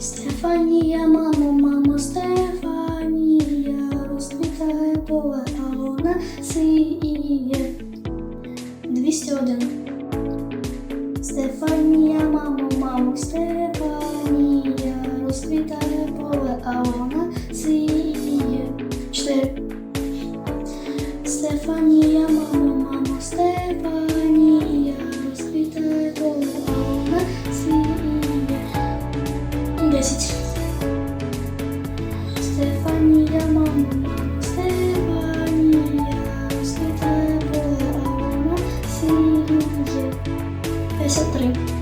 Стефанія, мамо, мамо, Стефанія, розквітає поле, а вона сіє. 201. Стефанія, мамо, мамо, Стефанія, розквітає поле, а вона сіє. 4. Стефанія, мамо, мамо, Стефанія, 10. Стефанія, мамо, мамо, Стефанія, розквітає поле, а вона сіє. 53.